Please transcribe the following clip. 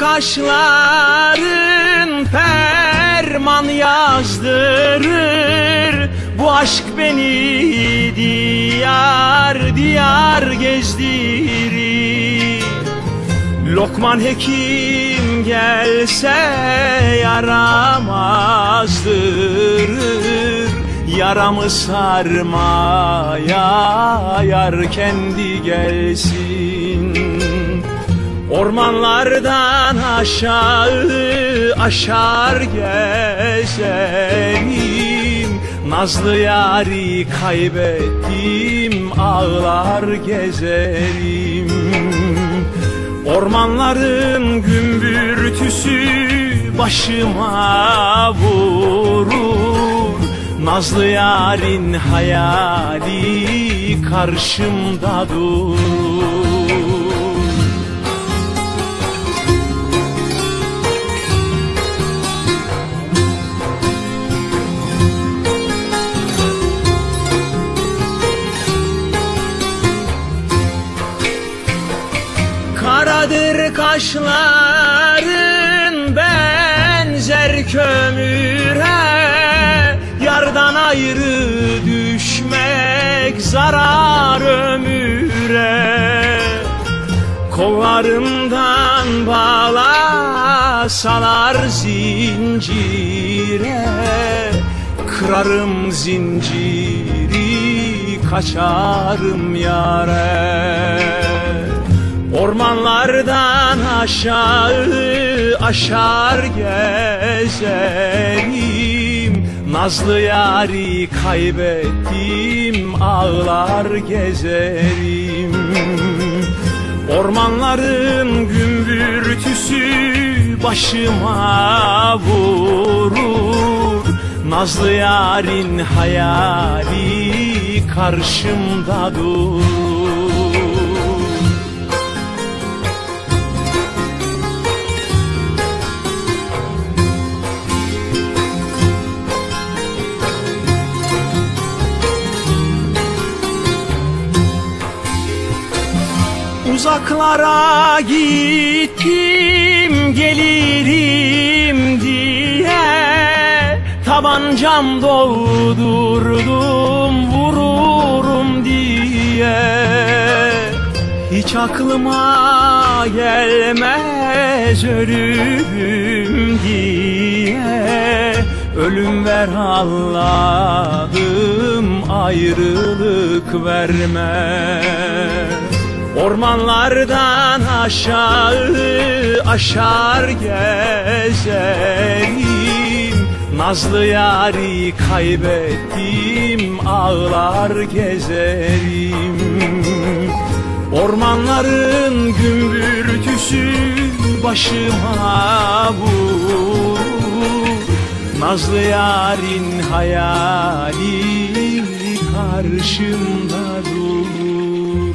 kaşların ferman yazdırır. Bu aşk beni diyar diyar gezdirir. Lokman hekim gelse yaramazdır. Yaramı sarmaya yar kendi gelsin Ormanlardan aşağı aşar gezerim Nazlı yari kaybettim ağlar gezerim Ormanların gümbürtüsü başıma vurur. Nazlı yarın hayali karşımda durur Karadır kaşların benzer kömüre Yardan ayrı düşmek zarar ömüre. Kollarımdan bağlasalar zincire Kırarım zinciri kaçarım yare Ormanlardan aşağı aşar gezerim. Nazlı yari kaybettim ağlar gezerim. Ormanların gümbürtüsü başıma vurur. Nazlı yarın hayali karşımda durur Uzaklara gittim gelirim diye. Tabancam doldurdum vururum diye. Hiç aklıma gelmez ölüm diye. Ölüm ver Allah'ım ayrılık verme Ormanlardan aşağı aşar gezerim Nazlı yari kaybettim ağlar gezerim Ormanların gümbürtüsü başıma vurur. Nazlı yarın hayali karşımda durur